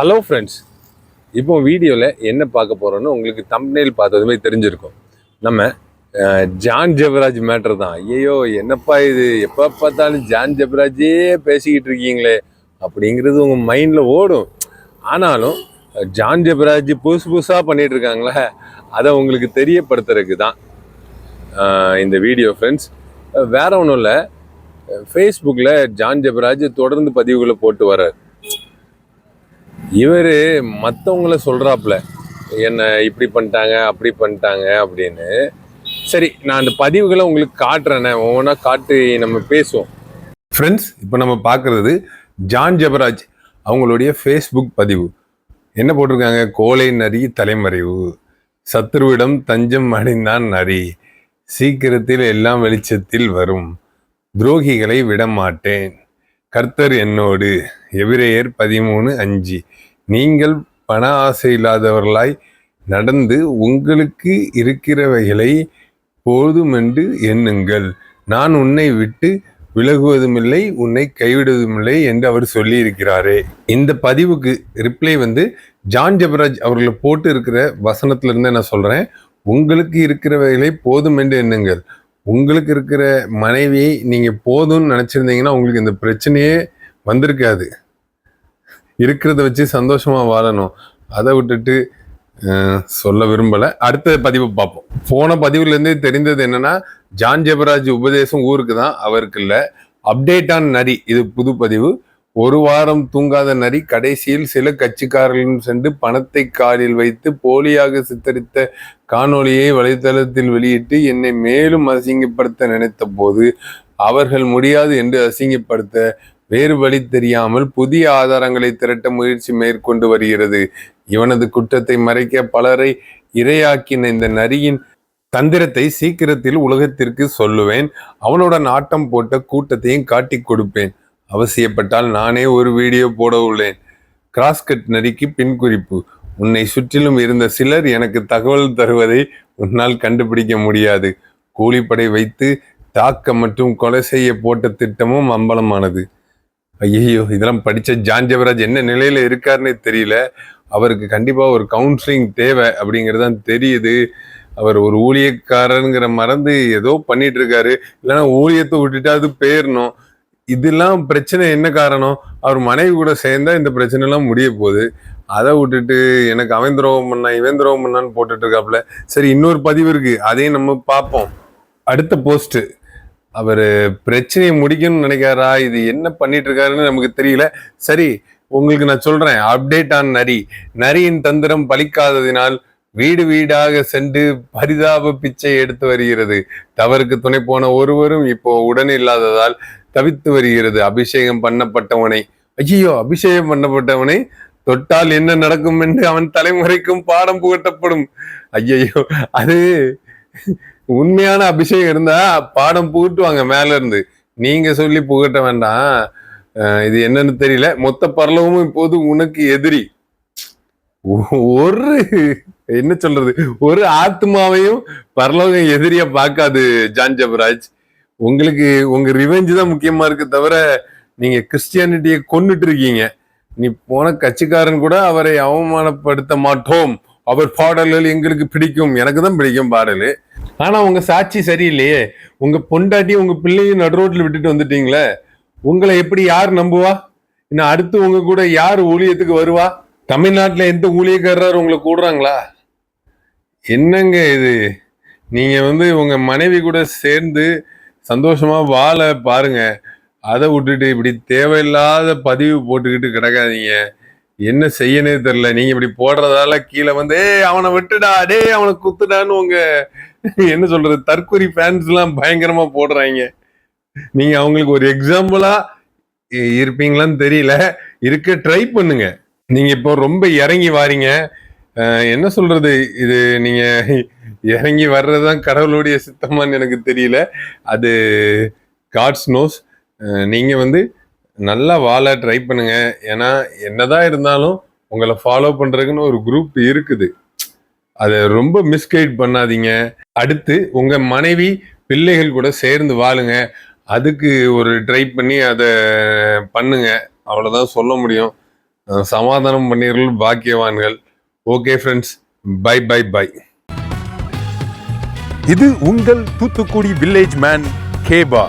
Hello friends இப்போ வீடியோவில் என்ன பார்க்க போகிறோன்னு உங்களுக்கு தம்ப்நெயில் பார்த்ததுமே தெரிஞ்சிருக்கும். நம்ம ஜான் ஜெபராஜ் மேட்டர் தான். ஐயோ என்னப்பா இது? எப்போ பார்த்தாலும் ஜான் ஜெபராஜே பேசிக்கிட்டு இருக்கீங்களே அப்படிங்கிறது உங்கள் மைண்டில் ஓடும். ஆனாலும் ஜான் ஜெபராஜ் புதுசு புதுசாக பண்ணிகிட்டு இருக்காங்களே அதை உங்களுக்கு தெரியப்படுத்துறதுக்கு தான் இந்த வீடியோ ஃப்ரெண்ட்ஸ் வேற ஒன்றும் இல்லை. ஃபேஸ்புக்கில் ஜான் ஜெபராஜ் தொடர்ந்து பதிவுகளை போட்டு வர்றார். இவர் மற்றவங்கள சொல்கிறாப்புல என்னை இப்படி பண்ணிட்டாங்க அப்படி பண்ணிட்டாங்க அப்படின்னு. சரி நான் அந்த பதிவுகளை உங்களுக்கு காட்டுறேனே ஒவ்வொன்றா காட்டி நம்ம பேசுவோம். ஃப்ரெண்ட்ஸ் இப்போ நம்ம பார்க்குறது ஜான் ஜெபராஜ் அவங்களுடைய ஃபேஸ்புக் பதிவு. என்ன போட்டிருக்காங்க? கோலை நரி தலைமறைவு. சத்ருவிடம் தஞ்சம் அடைந்தான் நரி. சீக்கிரத்தில் எல்லாம் வெளிச்சத்தில் வரும். துரோகிகளை விடமாட்டேன். கர்த்தர் என்னோடு. எபிரேயர் பதிமூணு அஞ்சு. நீங்கள் பண ஆசை இல்லாதவர்களாய் நடந்து உங்களுக்கு இருக்கிறவைகளை போதுமென்று எண்ணுங்கள். நான் உன்னை விட்டு விலகுவதுமில்லை உன்னை கைவிடுவதுமில்லை என்று அவர் சொல்லியிருக்கிறாரே. இந்த பதிவுக்கு ரிப்ளை வந்து ஜான் ஜபராஜ் அவர்களை போட்டு இருக்கிற வசனத்திலிருந்து நான் சொல்கிறேன் உங்களுக்கு இருக்கிறவைகளை போதும் என்று எண்ணுங்கள். உங்களுக்கு இருக்கிற மனைவியை நீங்கள் போதும்னு நினச்சிருந்தீங்கன்னா உங்களுக்கு இந்த பிரச்சனையே வந்திருக்காது. இருக்கிறத வச்சு சந்தோஷமா வாழணும். அதை விட்டுட்டு சொல்ல விரும்பலை. அடுத்த பதிவு பார்ப்போம். போன பதிவுலேருந்து தெரிந்தது என்னன்னா ஜான் ஜெபராஜ் உபதேசம் ஊருக்கு தான் அவருக்கு இல்லை அப்டேட் ஆன் நரி. இது புது பதிவு. ஒரு வாரம் தூங்காத நரி கடைசியில் சில கட்சிக்காரர்களும் சென்று பணத்தை காலில் வைத்து போலியாக சித்தரித்த காணொலியை வலைத்தளத்தில் வெளியிட்டு என்னை மேலும் அசிங்கப்படுத்த நினைத்த போது அவர்கள் முடியாது என்று அசிங்கப்படுத்த வேறு வழி தெரியாமல் புதிய ஆதாரங்களை திரட்ட முயற்சி மேற்கொண்டு வருகிறது. இவனது குற்றத்தை மறைக்க பலரை இரையாக்கின இந்த நரியின் தந்திரத்தை சீக்கிரத்தில் உலகத்திற்கு சொல்லுவேன். அவனோட நாட்டம் போட்ட கூட்டத்தையும் காட்டிக் கொடுப்பேன். அவசியப்பட்டால் நானே ஒரு வீடியோ போட உள்ளேன். கிராஸ்கட் நரிக்கு பின் குறிப்பு. உன்னை சுற்றிலும் இருந்த சிலர் எனக்கு தகவல் தருவதை உன்னால் கண்டுபிடிக்க முடியாது. கூலிப்படை வைத்து தாக்க மற்றும் கொலை செய்ய போட்ட திட்டமும் அம்பலமானது. ஐயோ இதெல்லாம் படித்த ஜான் என்ன நிலையில் இருக்காருன்னே தெரியல. அவருக்கு கண்டிப்பாக ஒரு கவுன்சிலிங் தேவை அப்படிங்கிறது தான் தெரியுது. அவர் ஒரு ஊழியக்காரருங்கிற மறந்து ஏதோ பண்ணிட்டு இருக்காரு இல்லைன்னா ஊழியத்தை விட்டுட்டு அது போயிடணும் இதெல்லாம் பிரச்சனை என்ன காரணம்? அவர் மனைவி கூட சேர்ந்தா இந்த பிரச்சனைலாம் முடிய போகுது. அதை விட்டுட்டு எனக்கு அவன் துரோகம் பண்ணா இவன் துரோகம் பண்ணான்னு போட்டுட்டு இருக்காப்புல. சரி இன்னொரு பதிவு இருக்கு. அதையும் நம்ம பார்ப்போம். அடுத்த போஸ்ட்டு அவர் பிரச்சனையை முடிக்கணும்னு நினைக்காரா இது என்ன பண்ணிட்டு இருக்காருன்னு நமக்கு தெரியல. சரி உங்களுக்கு நான் சொல்றேன். அப்டேட் ஆன் நரி. நரியின் தந்திரம் பலிக்காததினால் வீடு வீடாக சென்று பரிதாப பிச்சை எடுத்து வருகிறது. தவறுக்கு துணை போன ஒருவரும் இப்போ உடன் இல்லாததால் தவித்து வருகிறது. அபிஷேகம் பண்ணப்பட்டவனை. ஐயோ அபிஷேகம் பண்ணப்பட்டவனை தொட்டால் என்ன நடக்கும் என்று அவன் தலைமுறைக்கும் பாடம் புகட்டப்படும். ஐயையோ அது உண்மையான அபிஷேகம் இருந்தா பாடம் புகட்டுவாங்க மேல இருந்து நீங்க சொல்லி புகட்ட வேண்டாம். இது என்னன்னு தெரியல. மொத்த பரலவும் இப்போது உனக்கு எதிரி. ஒரு என்ன சொல்றது? ஒரு ஆத்மாவையும் பரலோகம் எதிரியா பார்க்காது ஜான் ஜபராஜ். உங்களுக்கு உங்க ரிவெஞ்ச் தான் முக்கியமா இருக்கு தவிர நீங்க கிறிஸ்டியானிட்டியை கொன்னுட்டு இருக்கீங்க. நீ போன கட்சிக்காரன் கூட அவரை அவமானப்படுத்த மாட்டோம். அவர் பாடல்கள் எங்களுக்கு பிடிக்கும். எனக்கு தான் பிடிக்கும் பாடலு. ஆனா உங்க சாட்சி சரியில்லையே. உங்க பொண்டாட்டி உங்க பிள்ளையும் நடு ரோட்ல விட்டுட்டு வந்துட்டீங்களே. உங்களை எப்படி யார் நம்புவா? இன்னும் அடுத்து உங்க கூட யார் ஊழியத்துக்கு வருவா? தமிழ்நாட்டுல எந்த ஊழியக்காரர் உங்களை கூடுறாங்களா? என்னங்க இது? நீங்க வந்து உங்க மனைவி கூட சேர்ந்து சந்தோஷமா வாழ பாருங்க. அதை விட்டுட்டு இப்படி தேவையில்லாத பதிவு போட்டுக்கிட்டு கிடக்காதீங்க. என்ன செய்யனே தெரியல. நீங்க இப்படி போடுறதால கீழே வந்து ஏ அவனை விட்டுடா டேய் அவனை குத்துடான்னு உங்க என்ன சொல்றது? தற்கொலை ஃபேன்ஸ் எல்லாம் பயங்கரமா போடுறாங்க. நீங்க அவங்களுக்கு ஒரு எக்ஸாம்பிளா இருப்பீங்களான்னு தெரியல. இருக்க ட்ரை பண்ணுங்க. நீங்க இப்போ ரொம்ப இறங்கி வாரீங்க. என்ன சொல்றது? இது நீங்க இறங்கி வர்றதுதான் கடவுளுடைய சித்தமான்னு எனக்கு தெரியல. அது காட்ஸ் நோஸ் நீங்க வந்து நல்லா வாழ ட்ரை பண்ணுங்க. ஏன்னா என்னதான் இருந்தாலும் உங்களை ஃபாலோ பண்றதுக்குன்னு ஒரு குரூப் இருக்குது. அதை ரொம்ப மிஸ்கைட் பண்ணாதீங்க. அடுத்து உங்க மனைவி பிள்ளைகள் கூட சேர்ந்து வாழுங்க. அதுக்கு ஒரு ட்ரை பண்ணி அதை பண்ணுங்க. அவ்வளோதான் சொல்ல முடியும். சமாதானம் பண்ணீர்கள் பாக்கியவான்கள். Okay friends bye bye bye இது உங்கள் தூத்துக்குடி வில்லேஜ் மேன் கேபா